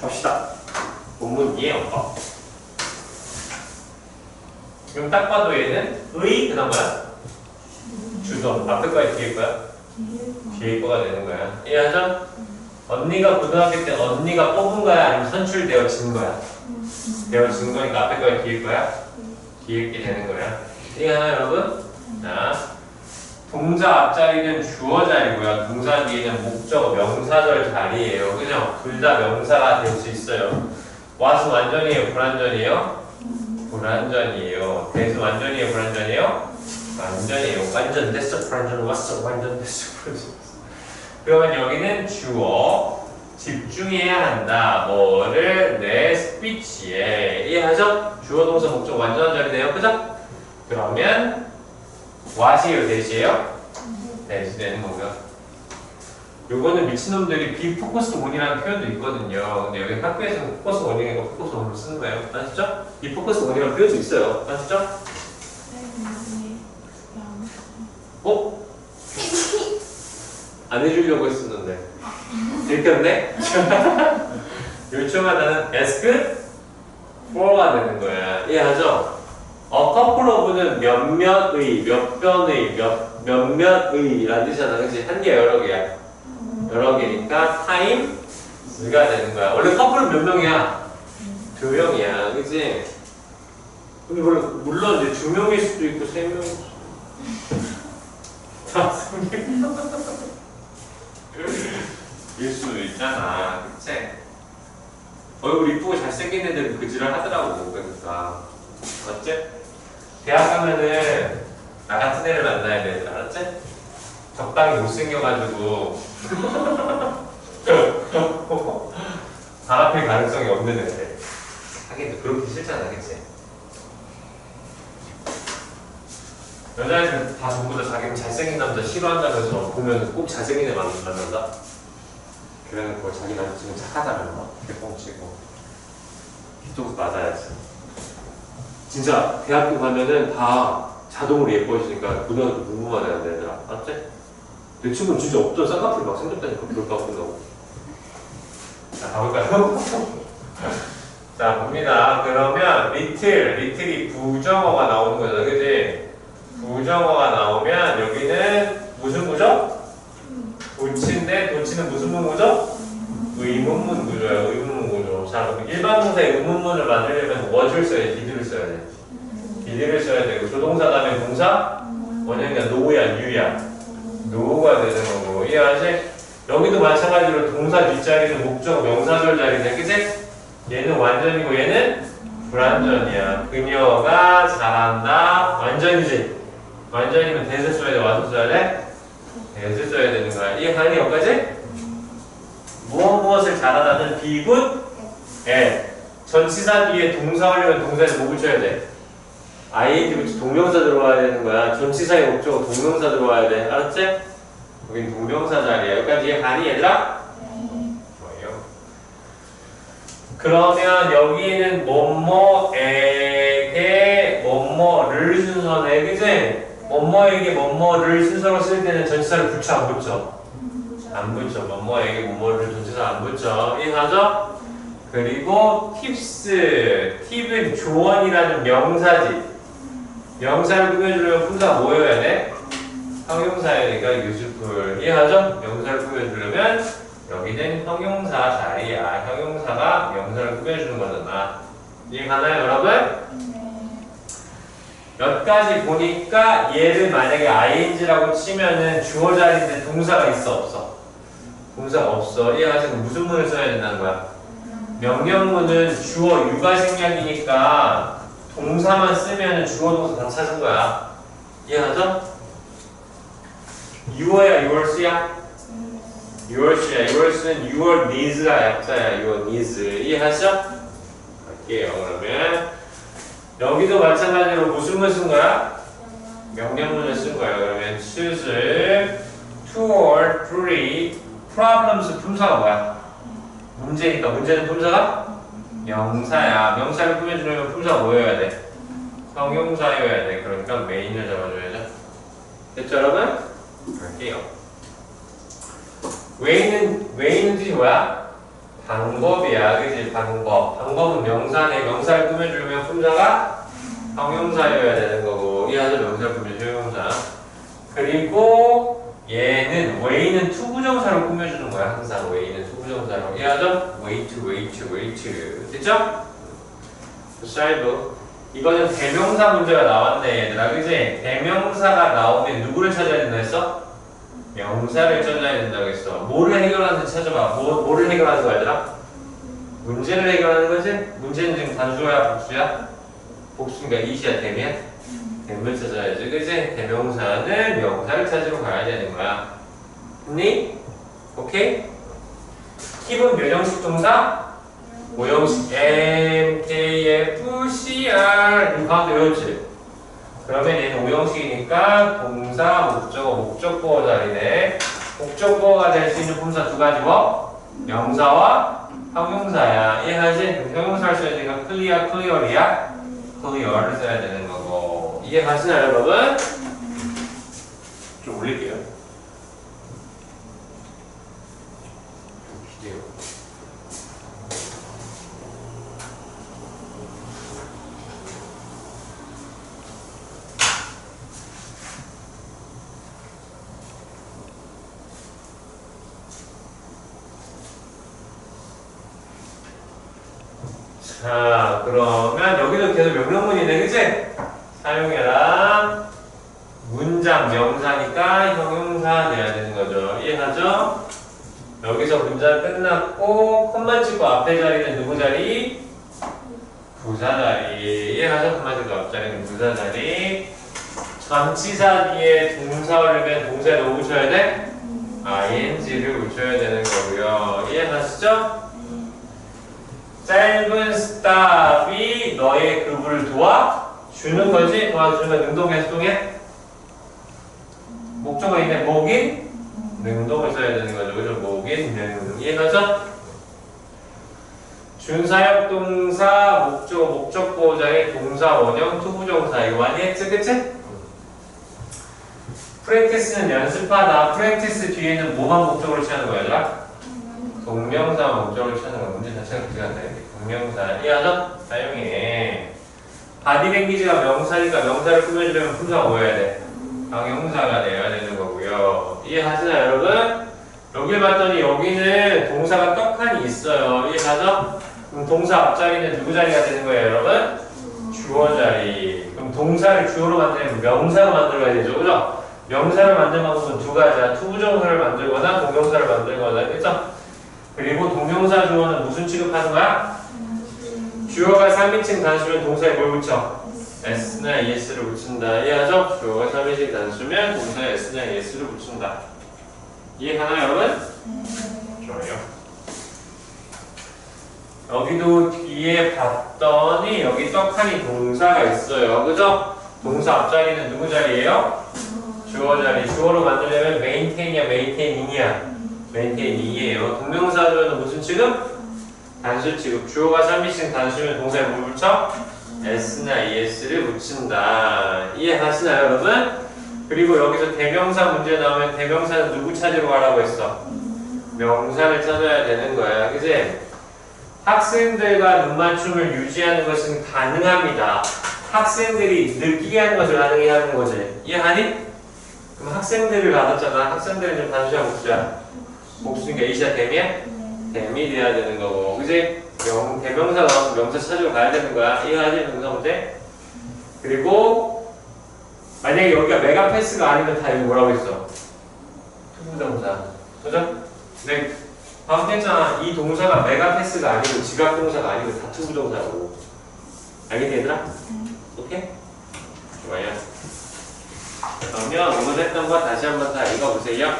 갑시다. 본문 이해영법. 그럼 딱 봐도 얘는 의, 그 다음 뭐야? 주동. 앞에 거야, 뒤에 거야? 뒤에 거가 되는 거야. 이해하죠? 언니가 고등학교 때 언니가 뽑은 거야? 아니면 선출되어진 거야? 되어진 거니까 앞에 거야, 뒤에 거야? 뒤에 게 되는 거야. 이해하나요, 여러분? 자, 동사 앞자리는 주어 자리고요. 동사 뒤에는 목적, 명사절 자리예요. 그죠? 둘 다 명사가 될 수 있어요. 와서 완전이에요, 불완전이에요? 불완전이에요. 대수 완전이에요, 불완전이에요? 완전이에요. 완전 됐어, 불완전 왔어, 완전 됐어, 불완전 왔어. 그러면 여기는 주어 집중해야 한다. 뭐를 내 스피치에 이해하죠? 주어 동사 목적 완전한 자리네요. 그죠? 그러면 what이에요, 대시예요? 대시 되는 거고요. 요거는 미친놈들이 비포커스 원이라는 표현도 있거든요. 근데 여기 학교에서는 포커스 원이니까 포커스 원으로 쓰는 거예요. 아시죠? 비포커스 원이라는 표현도 있어요. 아시죠? 어? 안 해주려고 했었는데 들켰네? 요청하다는 ask for가 되는 거야 이해하죠? 어 couple of는 몇몇의 몇 변의 몇 몇몇의 라는 뜻이잖아 그치? 한 개 여러 개야 여러 개니까 time가 되는 거야 원래 커플은 몇 명이야? 두 명이야 그치? 근데 물론, 물론 이제 두 명일 수도 있고 세명 일 수도 있잖아, 그치? 얼굴 이쁘고 잘생긴 애들은 그 지랄 하더라고, 그러니까. 맞지? 대학 가면은 나 같은 애를 만나야 돼, 알았지? 적당히 못생겨가지고 단합할 가능성이 없는 애들. 하긴 그렇게 싫잖아, 그치? 여자애들 다 전부 다 자기는 잘생긴 남자 싫어한다면서 보면 꼭 잘생긴 애 만- 만난다? 그래놓고 자기 남자친구 착하다면서 개뻥치고 이쪽 맞아야지 진짜 대학교 가면은 다 자동으로 예뻐지니까 고등학교 궁금하다 얘들아 맞지? 내 친구는 진짜 없던 쌍꺼풀이 막 생겼다니까 그럴까 끝나고 자 가볼까요? 자 봅니다 그러면 리틀 리틀이 부정어가 나오는 거잖아 그지? 부정어가 나오면 여기는 무슨 구조? 도치인데 도치는 무슨 문구죠? 의문문 구조예요. 의문문 자, 그럼 일반 동사의 의문문을 만들려면 what을 써야 돼? did를 써야 돼. did를 써야 되고 조동사 다음에 동사 원형이야 노야 유야 노가 되는 거고 이해하지? 여기도 마찬가지로 동사 뒷자리는 목적 명사절 자리네 그치? 얘는 완전이고 얘는 불완전이야 그녀가 잘한다 완전이지? 완전이면 대세 써야 돼 와서 써야 돼? 대세 써야 되는 거야 이해가니 여기까지? 무엇 무엇을 잘하다는 비굿 에 전치사 뒤에 동사 하려면 동사에서 뭐 붙여야 돼? ing 붙여 동명사 들어와야 되는 거야 전치사의 목적은 동명사 들어와야 돼 알았지? 여긴 동명사 자리야 여기까지 이해가니 얘들아? 그러면 여기는 뭐뭐에게 뭐뭐를 순서네 그지? 뭐뭐에게 뭐뭐를 순서로 쓸 때는 전치사를 붙여 안 붙여? 안 붙여. 뭐뭐에게 뭐뭐를 전치사 안 붙여. 이해하죠? 그리고 팁스. 팁은 조언이라는 명사지. 명사를 꾸며주려면 품사가 뭐여야 돼? 형용사여니까 useful. 이해하죠? 명사를 꾸며주려면 여기는 형용사 자리야. 형용사가 명사를 꾸며주는 거잖아. 이해가나요, 여러분? 몇 가지 보니까 얘를 만약에 ing라고 치면은 주어 자리인데 동사가 있어 없어? 동사가 없어. 이해하시고 무슨 문을 써야 된다는 거야? 명령문은 주어 유가 생략이니까 동사만 쓰면은 주어 동사 다 찾은 거야. 이해하죠? your야 yours야? yours야 yours는 your needs가 약자야 your needs 이해하시죠? 갈게요 그러면 여기도 마찬가지로 무슨 문쓴 거야? 명령문을 쓴 거야. 그러면 choose two or three problems 품사가 뭐야? 문제니까 문제는 품사가 명사야. 명사를 꾸며주려면 품사가 뭐여야 돼? 형용사여야 돼. 그러니까 메인을 잡아줘야죠. 됐죠 여러분? 갈게요. 웨이는 웨이는 뜻이 뭐야? 방법이야, 그지? 방법. 방법은 명사네. 명사를 꾸며주려면 품사가 형용사여야 되는 거고, 이하죠 명사를 꾸며주면 형용사. 그리고 얘는 웨이는 투부정사로 꾸며주는 거야, 항상 웨이는 투부정사로. 이하죠? 웨이트, 웨이트, 웨이트. 됐죠? 샤이브. 이거는 대명사 문제가 나왔네, 얘들아. 그지? 대명사가 나오면 누구를 찾아야 된다 했어? 명사를 찾아야 된다고 했어. 뭐를 해결하는지 찾아봐. 뭐, 뭐를 해결하는 거야, 얘들아? 문제를 해결하는 거지? 문제는 지금 단수야, 복수야? 복수니까 이시야, 되면? 됨을 찾아야지, 그지? 대명사는 명사를 찾으러 가야 되는 거야. 했니? 오케이? 팁은 몇 형식 동사? 오형식 M, K, F, C, R 이 가운데 외웠지? 그러면 얘는 오형식이니까 동사, 목적어, 목적보어 자리네. 목적보어가 될 수 있는 품사 두 가지 뭐? 명사와 형용사야. 이해하지? 형용사를 써야 되니까 클리어, 클리어리야? 클리어를 써야 되는 거고. 이해하시나요, 여러분? 좀 올릴게요. 기대요. 자, 그러면 여기도 계속 명령문이네, 그치? 사용해라. 문장 명사니까 형용사 내야 되는 거죠. 이해하죠? 여기서 문장 끝났고, 콤만 찍고 앞에 자리는 누구 자리? 부사 자리. 이해하죠? 콤만 찍고 앞 자리는 부사 자리. 전치사 뒤에 동사를 면 동사에 뭐 붙여야 돼? ing를 붙여야 되는 거고요. 이해하시죠? 짧은 스탑이 너의 그부를 도와 주는 거지? 도와주는 능동의 수동에? 목적어 있네. 목인? 능동을 써야 되는 거죠. 그죠? 목인, 능. 이해가죠? 준사역 동사, 목적어, 목적보호자의 동사, 원형, 투부정사. 이거 많이 했지? 그치? 프랙티스는 연습하다. 프랙티스 뒤에는 뭐만 목적으로 취하는 거야, 얘들아? 동명사 목적을 찾는 건 문제 자체가 그게 안 되는데 동명사 이해하죠? 사용해 바디 랭귀지가 명사니까 명사를 꾸며주려면 품사가 뭐여야 돼? 형용사가 되어야 되는 거고요 이해하시나요 여러분? 여길 봤더니 여기는 동사가 떡하니 있어요 이해하죠? 그럼 동사 앞자리는 누구 자리가 되는 거예요 여러분? 주어 자리 그럼 동사를 주어로 만들면 명사로 만들어야 되죠 그죠? 명사를 만들 방법은 두 가지야 투부정사를 만들거나 동명사를 만들거나 그죠? 그리고 동명사 주어는 무슨 취급하는 거야? 주어가 3인칭 단수면 동사에 뭘 붙여? s나 es를 붙인다. 이해하죠? 주어가 3인칭 단수면 동사에 s나 es를 붙인다. 이해 가나요, 여러분? 좋아요. 여기도 뒤에 봤더니 여기 떡하니 동사가 있어요. 그죠? 동사 앞자리는 누구 자리예요? 주어 자리. 주어로 만들려면 maintain이야, maintainin이야. 메인테인이에요. 동명사 주어는 무슨 취급? 단수 취급. 주어가 3인칭 단수면 동사에 뭘 붙여? s나 es를 붙인다. 이해하시나요, 여러분? 그리고 여기서 대명사 문제 나오면 대명사는 누구 찾으러 가라고 했어? 명사를 찾아야 되는 거야. 그지? 학생들과 눈맞춤을 유지하는 것은 가능합니다. 학생들이 느끼게 하는 것을 가능히 하는 거지. 이해하니? 그럼 학생들을 받았잖아. 학생들은 좀 단수야, 복수야? 복수니까 이시야 댐이야? 댐이 돼야 되는 거고 그지? 명, 대명사 나와서 명사 찾으러 가야 되는 거야 이해하지? 명사 문제? 그리고 만약에 여기가 메가패스가 아니면 다 여기 뭐라고 했어? 투부정사 그죠? 네 방금 했잖아 이 동사가 메가패스가 아니고 지각동사가 아니고 다 투부정사고 알겠니 얘들아? 오케이? 좋아요 그러면 오늘 했던 거 다시 한번 다 읽어보세요